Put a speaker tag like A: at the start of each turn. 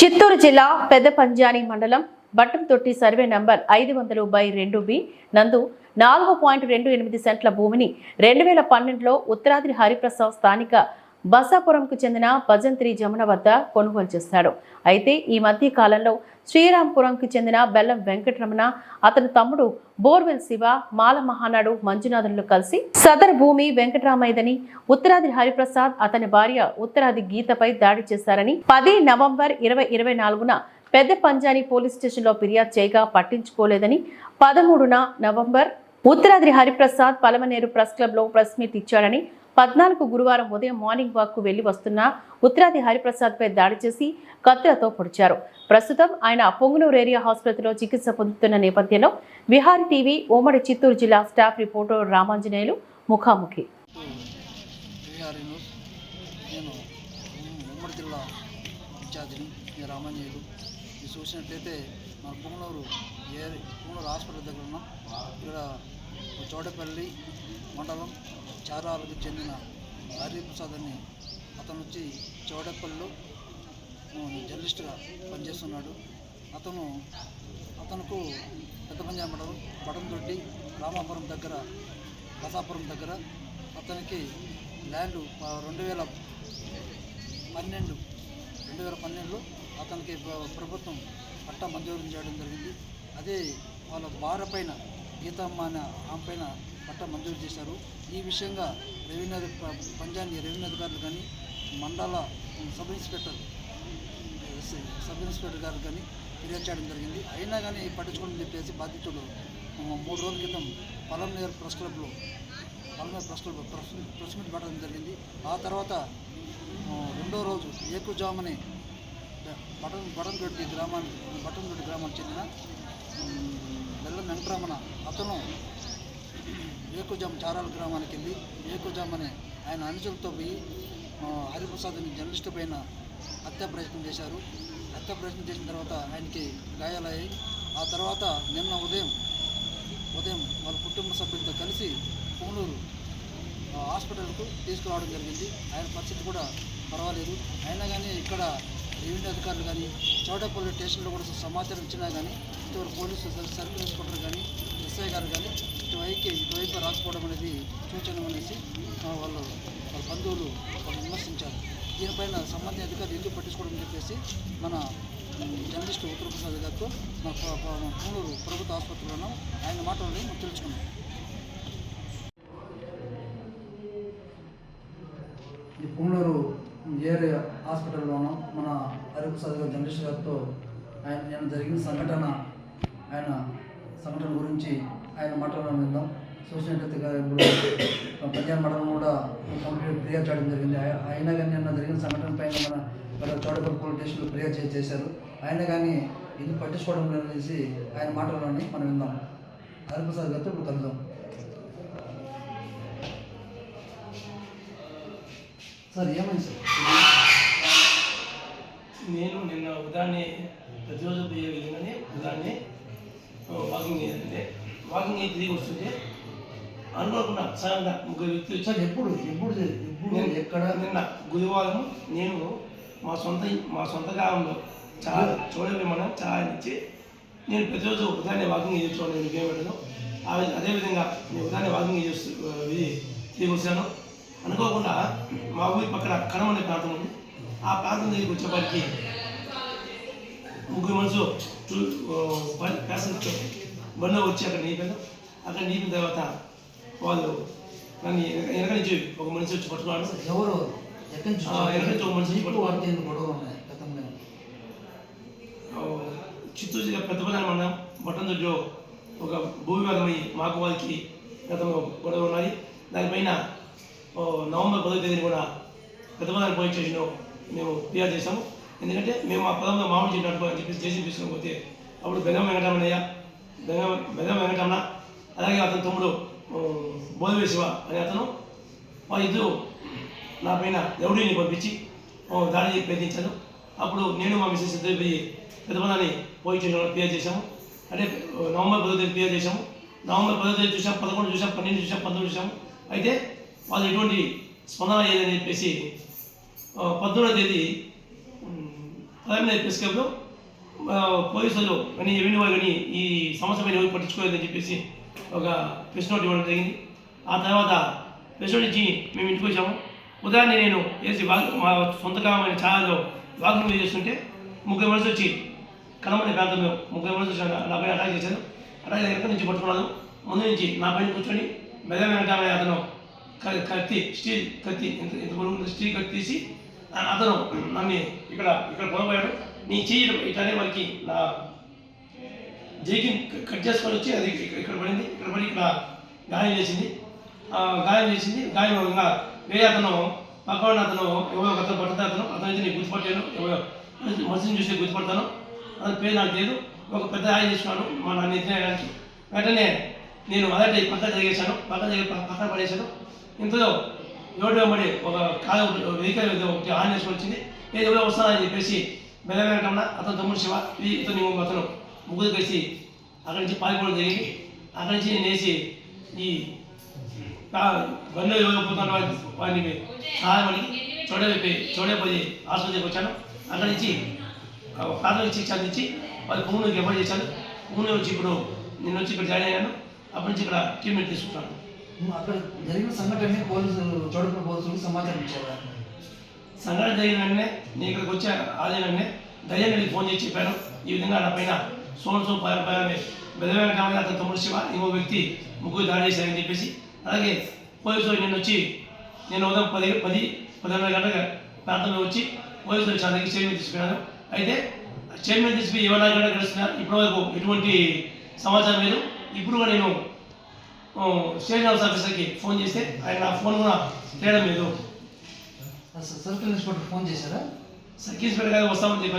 A: చిత్తూరు జిల్లా పెద్ద పంజాని మండలం బట్టంతొట్టి సర్వే నంబర్ ఐదు వందలు బై రెండు బి. నందు నాలుగు పాయింట్ రెండు ఎనిమిది సెంట్ల భూమిని రెండు వేల పన్నెండులో ఉత్తరాది హరిప్రసాద్ స్థానిక బసాపురంకు చెందిన భజంత్రి జమున వద్ద కొనుగోలు చేశాడు అయితే ఈ మధ్య కాలంలో శ్రీరాంపురంకు చెందిన బెల్లం వెంకటరమణ అతని తమ్ముడు బోర్వెల్ శివ మాల మహానాడు మంజునాథులు కలిసి సదర్ భూమి వెంకటరామయ్యదని ఉత్తరాది హరిప్రసాద్ అతని భార్య ఉత్తరాది గీతపై దాడి చేశారని పది నవంబర్ ఇరవై ఇరవై నాలుగున పెద్ద పంజాని పోలీస్ స్టేషన్లో ఫిర్యాదు చేయగా పట్టించుకోలేదని పదమూడున నవంబర్ ఉత్తరాది హరిప్రసాద్ పలమనేరు ప్రెస్ క్లబ్లో ప్రెస్ మీట్ ఇచ్చాడని పద్నాలుగు గురువారం ఉదయం మార్నింగ్ వాక్కు వెళ్ళి వస్తున్న ఉత్తరాది హరిప్రసాద్ పై దాడి చేసి కత్తులతో పొడిచారు. ప్రస్తుతం ఆయన పొంగునూరు ఏరియా ఆసుపత్రిలో చికిత్స పొందుతున్న నేపథ్యంలో విహారీ టీవీ ఉమ్మడి చిత్తూరు జిల్లా స్టాఫ్ రిపోర్టర్ రామాంజనేయులు ముఖాముఖి.
B: చూసినట్లయితే మన ఏ పుంగనూరు హాస్పిటల్ దగ్గర ఉన్నాం. ఇక్కడ చోడపల్లి మండలం చారాలకు చెందిన హరిప్రసాద్ అని అతను వచ్చి చోడపల్లిలో జర్నలిస్ట్గా పనిచేస్తున్నాడు. అతను అతనుకు పెద్ద పంజాబ్ మండలం బడందొడ్డి రామాపురం దగ్గర బసాపురం దగ్గర అతనికి ల్యాండ్ రెండు వేల పన్నెండు రెండు వేల పన్నెండులో అతనికి ప్రభుత్వం పట్టా మంజూరు చేయడం జరిగింది. అదే వాళ్ళ భార్య పైన గీతమ్మ అనే ఆమె పైన పట్ట మంజూరు చేశారు. ఈ విషయంగా రెవెన్యూ పంజాబ్ రెవెన్యూ అధికారులు కానీ మండల సబ్ ఇన్స్పెక్టర్ సబ్ ఇన్స్పెక్టర్ గారు కానీ ఫిర్యాదు చేయడం జరిగింది. అయినా కానీ పట్టించుకోండి చెప్పేసి బాధితుడు మూడు రోజుల క్రితం పలంనేరు ప్రెస్ క్లబ్లో Palamaneru press club press press meet పెట్టడం జరిగింది. ఆ తర్వాత రెండో రోజు ఏకుజామని బటన్ బటన్దొడ్డి గ్రామానికి బటన్దొడ్డి గ్రామానికి చెందిన బెల్లం వెంకటరమణ. అతను ఏకుజామ్ చారాల గ్రామానికి వెళ్ళి ఏకుజామ్ అనే ఆయన అనుచరులతో పోయి హరిప్రసాద్ అనే జర్నలిస్టు పైన హత్యా ప్రయత్నం చేశారు. హత్యా ప్రయత్నం చేసిన తర్వాత ఆయనకి గాయాలయ్యాయి. ఆ తర్వాత నిన్న ఉదయం ఉదయం వాళ్ళ కుటుంబ సభ్యులతో కలిసి పూనూరు హాస్పిటల్కు తీసుకురావడం జరిగింది. ఆయన పరిస్థితి కూడా పర్వాలేదు. అయినా కానీ ఇక్కడ రెవెన్యూ అధికారులు కానీ చౌడపల్లి స్టేషన్లో కూడా సమాచారం ఇచ్చినా కానీ ఇటువంటి పోలీసు సర్కిల్ ఇన్స్పెక్టర్ కానీ ఎస్ఐ గారు కానీ ఇటువైపు ఇటువైపు రాకపోవడం అనేది సూచన అనేసి వాళ్ళు వాళ్ళ బంధువులు వాళ్ళు విమర్శించారు. దీనిపైన సంబంధిత అధికారులు ఎందుకు పట్టించుకోవడం అని చెప్పేసి మన జర్నలిస్ట్ ఉత్తరప్రసాద్ గారితో మన పూనూరు ప్రభుత్వ ఆసుపత్రిలోనూ ఆయన మాటలని మనం తెలుసుకున్నాం. ఈ పూనూరు ఏరియా హాస్పిటల్లోనూ మన హరిప్రసాద్ గారు జర్నలిస్ట్ గారితో ఆయన నేను జరిగిన సంఘటన ఆయన సంఘటన గురించి ఆయన మాట్లాడడం విందాం చూసినట్లయితే ఇప్పుడు పంజాబ్ మండలం కూడా కంప్లీట్ ఫిర్యాదు చేయడం జరిగింది. అయినా కానీ నిన్న జరిగిన సంఘటన పైన మన మన చోడపల్లి పోలీస్ స్టేషన్లో ఫిర్యాదు చేశారు. అయినా కానీ ఇది పట్టించుకోవడం లేదనేసి ఆయన మాటలని మనం విందాం హరిప్రసాద్ గారితో ఇప్పుడు కలుద్దాం. సార్ ఏమైంది సార్?
C: నేను నిన్న ఉదాహరణ ప్రతిరోజు పోయే విధంగానే వాకింగ్ చేయాలంటే వాకింగ్ అయి తిరిగి వస్తుంటే అనుకోకుండా సడన్గా ముగ్గురు వ్యక్తులు
B: సార్ ఎప్పుడు ఎప్పుడు ఎప్పుడు
C: నేను
B: ఎక్కడ
C: నిన్న గురువారం నేను మా సొంత మా సొంత గ్రామంలో చాలా చూడలే మనం చాలా ఇచ్చి నేను ప్రతిరోజు ఉదయాన్నే వాకింగ్ చేయొచ్చు నేను గేమ్ ఆ విధ- అదేవిధంగా నేను ఉదయాన్నే వాకింగ్ చేస్తూ ఇది తిరిగి వచ్చాను అనుకోకుండా మా ఊరి పక్కన కడమ అనే ప్రాంతం ఉంది ఆ ప్రాంతం దగ్గరికి వచ్చేప్పటికి ముగ్గురు మనుషులు ప్యాసింజర్ బండిలో వచ్చి అక్కడ నీపాను అక్కడ నీపిన తర్వాత వాళ్ళు నన్ను వెనక- వెనక నుంచి ఒక మనిషి వచ్చి పట్టుకున్నాడు.
B: ఎవరు? ఎక్కడి నుంచి
C: ఒక మనిషి
B: ఉన్నాయి?
C: చిత్తూరు జిల్లా పెద్దపల్లి మండలం బట్టందొడ్డిలో ఒక భూ వివాదమై మాకు వాళ్ళకి గతంలో గొడవ ఉన్నది దానిపైన నవంబర్ పదో తేదీని కూడా పెద్దపల్లి పోలీస్ స్టేషన్లో మేము ఫిర్యాదు చేశాము. ఎందుకంటే మేము ఆ పదంలో మామిడి చెట్టు అడ్డుకో అని చెప్పి చేసి తీసుకుని పోతే అప్పుడు బెంగం వెంకటరమణయ్య బెల్లం బెంగం వెంకటరమణ అలాగే అతని తమ్ముడు బోధవే శివ అనే అతను వాళ్ళిద్దరూ నా పైన రౌడీని పంపించి దాడి ప్రయత్నించాను అప్పుడు నేను మా మిస్సెస్ ఇద్దరు పోయి పెద్దపల్లని పోయి ఫిర్యాదు చేశాము. అంటే నవంబర్ పదో తేదీ ఫిర్యాదు చేశాము. నవంబర్ పదో తేదీ చూసాం పదకొండు చూసాం పన్నెండు చూసాం పంతొమ్మిది చూసాము అయితే వాళ్ళు ఎటువంటి స్పందన లేదని చెప్పేసి ఆ, తేదీ ఉమ్, ప్రైమరీ పోలీసులు కానీ ఎవరి వాళ్ళు కానీ ఈ సమస్య పైన ఎవరు పట్టించుకోలేదని చెప్పేసి ఒక ప్రెస్ నోట్ ఇవ్వడం జరిగింది. ఆ తర్వాత ప్రెస్ నోట్ ఇచ్చి మేము ఇంటికి వచ్చాము. ఉదయాన్నే నేను వేసి వాక్ మా సొంత కామైన ఛానల్లో వాకింగ్ చేస్తుంటే ముగ్గురు మనుషులు వచ్చి కనమని ప్రాంతంలో ముగ్గురు మనుషులు వచ్చి నా- పైన అటాక్ చేశారు. అటాక్ ఎక్కడి నుంచి పట్టుకున్నాను? ముందు నుంచి నా పైన కూర్చొని మెదడు వెనకాల అతను కత్తి స్టీల్ కత్తి ఇంత ఇంత స్టీల్ కత్తి తీసి అతను నన్ను ఇక్కడ ఇక్కడ పొడపోయాడు నీ చెయ్యి ఇట్లానే వారికి నా జైకి కట్ చేసుకొని వచ్చి అది ఇక్కడ పడింది. ఇక్కడ పడి ఇక్కడ గాయం చేసింది. ఆ గాయం చేసింది. గాయం ఇంకా వేరే అతను పక్కన అతను ఎవరో ఒక అతను పట్టుతా అతను. అతను అయితే నేను గుర్తుపట్టాను ఎవరో మనిషిని చూస్తే గుర్తుపడతాను. అతని పేరు నాకు లేదు ఒక పెద్ద ఆయన తీసుకున్నాను మా నాన్న ఎత్తినేయడానికి వెంటనే నేను అదే పక్కన జరిగేశాను పక్కన జరిగి పక్కన పడేశాను. ఇంతలో రోడ్డు వెంబడి ఒక కారు వెహికల్ ఒకటి ఆన్ చేసి వచ్చింది. నేను ఎవరో వస్తానని చెప్పేసి బెల్లవేరకన్నా అతను తమ్ముడు శివ ఇది ఇతను అతను. ముగ్గురు కలిసి అక్కడి నుంచి పారిపోవడం జరిగింది. అక్కడి నుంచి నేను వేసి ఈ బండ్లో ఇవ్వకపోతున్న వాడిని వాడిని సహాయపడి చోడైపోయి చోడైపోయి ఆసుపత్రికి వచ్చాను. అక్కడి నుంచి ప్రాథమిక శిక్ష అందించి వాళ్ళు భూమి ఎవరు చేశాను భూమి వచ్చి ఇప్పుడు నేను వచ్చి ఇక్కడ జాయిన్ అయ్యాను. అప్పటి నుంచి ఇక్కడ ట్రీట్మెంట్ తీసుకుంటాను
B: అక్కడ జరిగిన సంఘటన పోలీసులు చోడపూర్ పోలీసులకు సమాచారం ఇచ్చారు.
C: సంఘటన జరిగిన వెంటనే నేను ఇక్కడికి వచ్చే ఆదిన వెంటనే దయ్యానికి ఫోన్ చేసి చెప్పాను. ఈ విధంగా నా పైన సోన్ సో పైన పైన బెదమైన కావాలి అతను తమ్ముడు శివ ఇంకో వ్యక్తి ముగ్గురు దాడి చేశారని చెప్పేసి అలాగే పోలీసులు నేను వచ్చి నేను ఉదయం పది పది పదిన్నర గంటల ప్రాంతంలో వచ్చి పోలీసులు చాలా చైర్మన్ తీసుకున్నాను అయితే చైర్మన్ తీసుకుని ఇవాళ గంట గడుస్తున్నా ఇప్పటివరకు ఎటువంటి సమాచారం లేదు. ఇప్పుడు కూడా నేను స్టేషన్ హౌస్ ఆఫీసర్కి ఫోన్ చేస్తే ఆయన ఫోన్ కూడా చేయడం లేదు.
B: సర్కిల్ ఇన్స్పెక్టర్ ఫోన్ చేశారా?
C: సర్కిల్ ఇన్స్పెక్టర్ గారు వస్తామని చెప్పారు